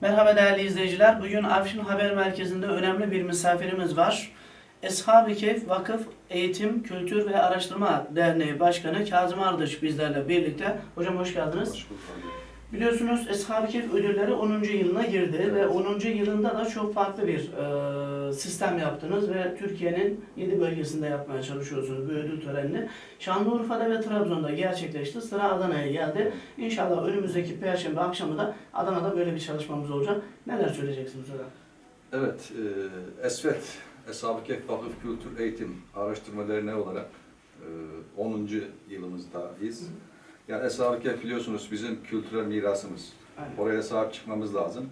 Merhaba değerli izleyiciler. Bugün Afşin Haber Merkezi'nde önemli bir misafirimiz var. Eshab-ı Keyf Vakıf Eğitim, Kültür ve Araştırma Derneği Başkanı Kazım Ardıç bizlerle birlikte. Hocam hoş geldiniz. Hoş bulduk. Biliyorsunuz Eshab-ı Keyf ödülleri 10. yılına girdi Evet. ve 10. yılında da çok farklı bir e, sistem yaptınız ve Türkiye'nin 7 bölgesinde yapmaya çalışıyorsunuz bu ödül törenini. Şanlıurfa'da ve Trabzon'da gerçekleşti. Sıra Adana'ya geldi. İnşallah önümüzdeki Perşembe akşamı da Adana'da böyle bir çalışmamız olacak. Neler söyleyeceksiniz hocam? Evet, e, ESVET, Eshab-ı Kehf Vakıf Kültür Eğitim Araştırma Derneği olarak e, 10. yılımızdayız. Yani Eshab-ı Kehf biliyorsunuz bizim kültürel mirasımız. Aynen. Oraya sahip çıkmamız lazım,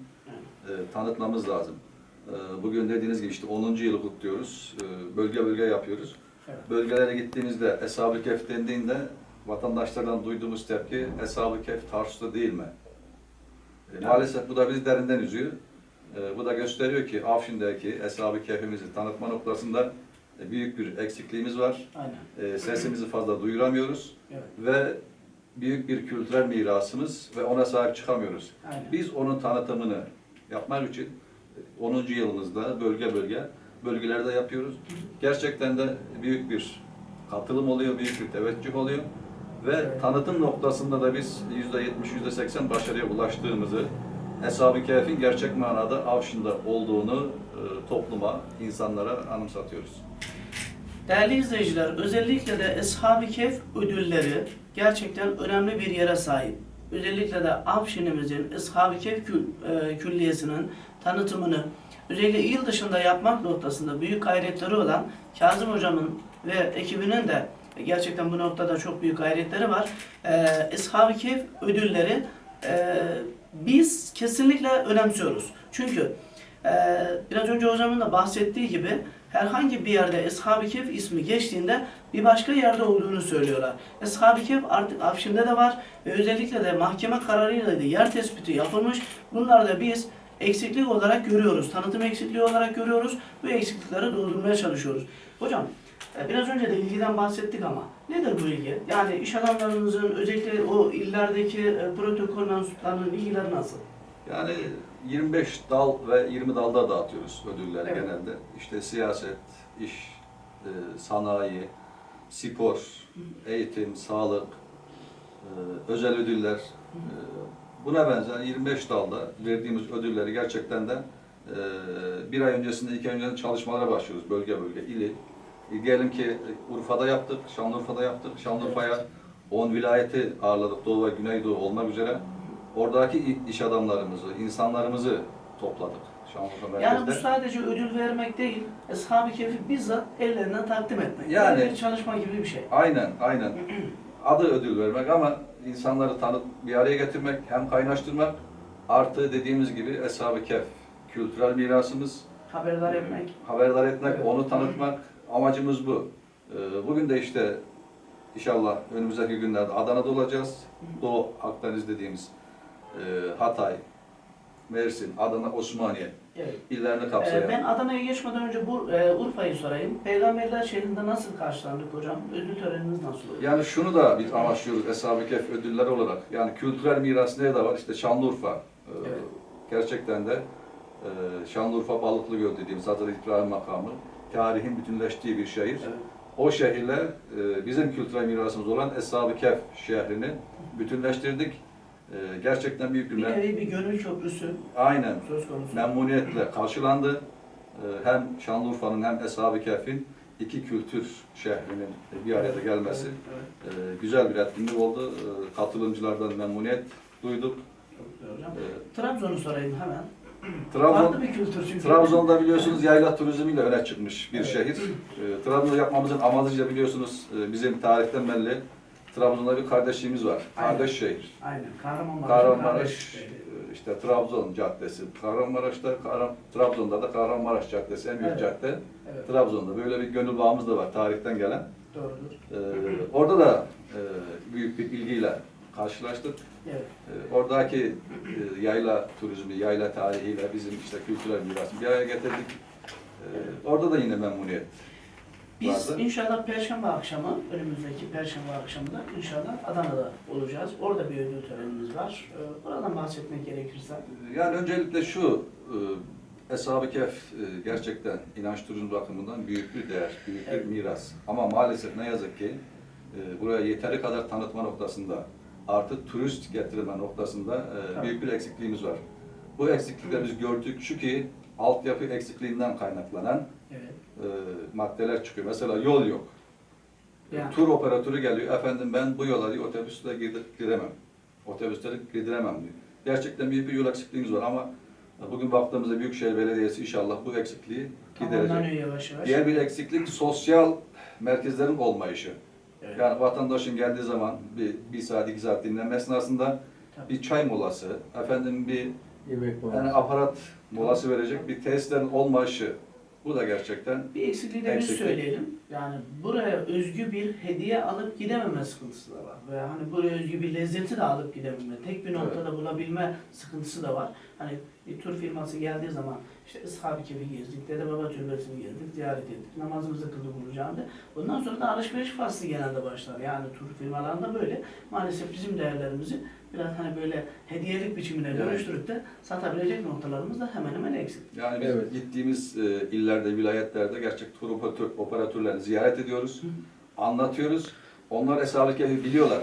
e, tanıtmamız lazım. E, bugün dediğiniz gibi işte 10. yılı kutluyoruz, e, bölge bölge yapıyoruz. Evet. Bölgelere gittiğimizde Eshab-ı Kehf dendiğinde vatandaşlardan duyduğumuz tepki Eshab-ı Kehf Tarsus'ta değil mi? E, Maalesef bu da bizi derinden üzüyor. E, bu da gösteriyor ki Afşin'deki Eshab-ı Kehf'imizi tanıtma noktasında e, büyük bir eksikliğimiz var. Aynen. E, sesimizi fazla duyuramıyoruz Evet. ve büyük bir kültürel mirasımız ve ona sahip çıkamıyoruz. Aynen. Biz onun tanıtımını yapmak için 10. yılımızda bölge bölge bölgelerde yapıyoruz. Gerçekten de büyük bir katılım oluyor, büyük bir teveccüh oluyor ve Evet. tanıtım noktasında da biz %70, %80 başarıya ulaştığımızı, Eshab-ı Kehf'in gerçek manada Avşin'de olduğunu e, topluma, insanlara anımsatıyoruz. Değerli izleyiciler, özellikle de Eshab-ı Kehf ödülleri gerçekten önemli bir yere sahip. Özellikle de Afşin'imizin Eshab-ı Kehf kül, e, külliyesinin tanıtımını özellikle il dışında yapmak noktasında büyük gayretleri olan Kazım Hocam'ın ve ekibinin de gerçekten bu noktada çok büyük gayretleri var. E, Eshab-ı Kehf ödülleri e, biz kesinlikle önemsiyoruz. Çünkü e, biraz önce hocamın da bahsettiği gibi herhangi bir yerde Eshab-ı Kehf ismi geçtiğinde bir başka yerde olduğunu söylüyorlar. Eshab-ı Kehf artık Afşin'de de var ve özellikle de mahkeme kararıyla da yer tespiti yapılmış. Bunları da biz eksiklik olarak görüyoruz. Tanıtım eksikliği olarak görüyoruz. Bu eksiklikleri doldurmaya çalışıyoruz. Hocam e, biraz önce de ilgiden bahsettik ama nedir bu ilgi? Yani iş adamlarımızın özellikle o illerdeki e, protokol mensuplarının ilgileri nasıl? Yani 25 dal ve 20 dalda dağıtıyoruz ödülleri Evet. genelde. İşte siyaset, iş, e, sanayi, spor, eğitim, sağlık, e, özel ödüller. e, Buna benzer 25 dalda verdiğimiz ödülleri gerçekten de e, bir ay öncesinde, iki ay öncesinde çalışmalara başlıyoruz bölge bölge, ili. E, Diyelim ki e, Urfa'da yaptık, Şanlıurfa'da yaptık. Şanlıurfa'ya 10 vilayeti ağırladık, Doğu ve Güneydoğu olmak üzere. Oradaki iş adamlarımızı, insanlarımızı topladık Şanlıurfa Yani bu merkezde. sadece ödül vermek değil, Eshab-ı Kehf'i bizzat ellerinden takdim etmek. Yani- Böyle bir çalışma gibi bir şey. Aynen, aynen. Adı ödül vermek ama insanları tanıt, bir araya getirmek, hem kaynaştırmak, artı dediğimiz gibi Eshab-ı Kehf, kültürel mirasımız, Haberdar etmek. haberdar etmek, Evet. onu tanıtmak, amacımız bu. Ee, Bugün de işte inşallah önümüzdeki günlerde Adana'da olacağız. Doğu Akdeniz dediğimiz e, Hatay, Mersin, Adana, Osmaniye Evet. illerini Ee, kapsayan. ben Adana'ya geçmeden önce bu e, Urfa'yı sorayım. Peygamberler şehrinde nasıl karşılandık hocam? Ödül töreniniz nasıl oldu? Yani şunu da biz amaçlıyoruz Eshab-ı Kehf ödülleri olarak. Yani kültürel miras nerede var? İşte Şanlıurfa. Ee, Evet. Gerçekten de e, Şanlıurfa Balıklıgöl dediğimiz Hazreti İbrahim makamı tarihin bütünleştiği bir şehir. Evet. O şehirle e, bizim kültürel mirasımız olan Eshab-ı Kehf şehrini bütünleştirdik. E, gerçekten büyük bir Bir nevi bir gönül köprüsü aynen söz konusu. memnuniyetle karşılandı. E, hem Şanlıurfa'nın hem Eshab-ı Kehf'in iki kültür şehrinin bir araya gelmesi Evet, evet. ee, güzel bir etkinlik oldu. Ee, katılımcılardan memnuniyet duyduk. Hocam. Ee, Trabzon'u sorayım hemen. Trabzon, Farklı bir kültür çünkü. Trabzon'da biliyorsunuz yayla turizmiyle öne çıkmış bir Evet. şehir. Ee, Trabzon'da yapmamızın amacı da biliyorsunuz e, bizim tarihten belli. Trabzon'da bir kardeşliğimiz var. Aynen. Kardeş şehir. Aynen. Kahramanmaraş. Kahramanmaraş, e, işte Trabzon Caddesi. Kahramanmaraş'ta, Kahram- Trabzon'da da Kahramanmaraş Caddesi en büyük Evet. cadde. Evet. Trabzon'da böyle bir gönül bağımız da var tarihten gelen. Doğrudur. Ee, orada da e, büyük bir ilgiyle karşılaştık. Evet. Ee, Oradaki e, yayla turizmi, yayla tarihiyle bizim işte kültürel mirası bir araya getirdik. Ee, Orada da yine memnuniyet Biz vardı. inşallah Perşembe akşamı, önümüzdeki Perşembe akşamı da inşallah Adana'da olacağız. Orada bir ödül törenimiz var. Ee, Oradan bahsetmek gerekirse. Yani öncelikle şu, e, Eshab-ı Kehf e, gerçekten inanç turizmi bakımından büyük bir değer, büyük bir Evet. miras. Ama maalesef ne yazık ki e, buraya yeteri kadar tanıtma noktasında, artık turist getirme noktasında e, büyük bir eksikliğimiz var. Bu eksiklikleri biz gördük çünkü altyapı eksikliğinden kaynaklanan Evet. e, maddeler çıkıyor. Mesela yol yok. Yani. Tur operatörü geliyor, efendim ben bu yola diyor, otobüsle giremem. Otobüsleri giremem diyor. Gerçekten büyük bir yol eksikliğimiz var ama bugün baktığımızda Büyükşehir Belediyesi inşallah bu eksikliği giderecek. Yavaş yavaş. Diğer bir eksiklik sosyal merkezlerin olmayışı. Evet. Yani vatandaşın geldiği zaman bir, bir saat, iki saat dinlenme esnasında Tabii. bir çay molası, efendim bir Yemek var. yani aparat molası verecek bir tesislerin olmayışı. Bu da gerçekten Bir eksikliği de biz Eksiklik. söyleyelim. Yani buraya özgü bir hediye alıp gidememe sıkıntısı da var. Veya hani buraya özgü bir lezzeti de alıp gidememe, tek bir noktada bulabilme sıkıntısı da var. Hani bir tur firması geldiği zaman işte Ishab-ı Kef'i gezdik, Dede Baba Türbesi'ni gezdik, ziyaret ettik, namazımızı kıldık Ulu Cami'de. Bundan sonra da alışveriş faslı genelde başlar. Yani tur firmalarında böyle. Maalesef bizim değerlerimizi biraz hani böyle hediyelik biçimine Evet. dönüştürüp de satabilecek noktalarımız da hemen hemen eksik. Yani biz Evet. gittiğimiz e, illerde, vilayetlerde gerçek tur operatör, operatörlerini ziyaret ediyoruz, Hı. anlatıyoruz. Onlar Kehf'i biliyorlar.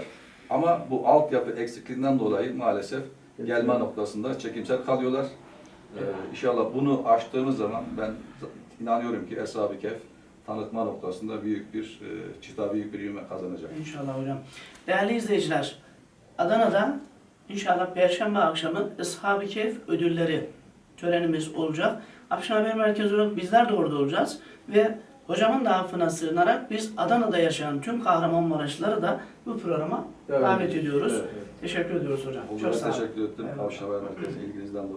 Ama bu altyapı eksikliğinden dolayı maalesef gelme noktasında çekimsel kalıyorlar. Ee, Evet. inşallah bunu aştığımız zaman ben inanıyorum ki Eshab-ı Kehf tanıtma noktasında büyük bir e, çıta, büyük bir ivme kazanacak. İnşallah hocam. Değerli izleyiciler, Adana'da inşallah Perşembe akşamı Ishab-ı Kehf ödülleri törenimiz olacak. Akşam Haber Merkezi olarak bizler de orada olacağız. Ve hocamın da affına sığınarak biz Adana'da yaşayan tüm Kahramanmaraşlıları da bu programa davet ediyoruz. Evet, evet. Teşekkür ediyoruz hocam. Çok Çok sağ olun. teşekkür ettim. Evet. Avşa Haber Merkezi ilginizden dolayı.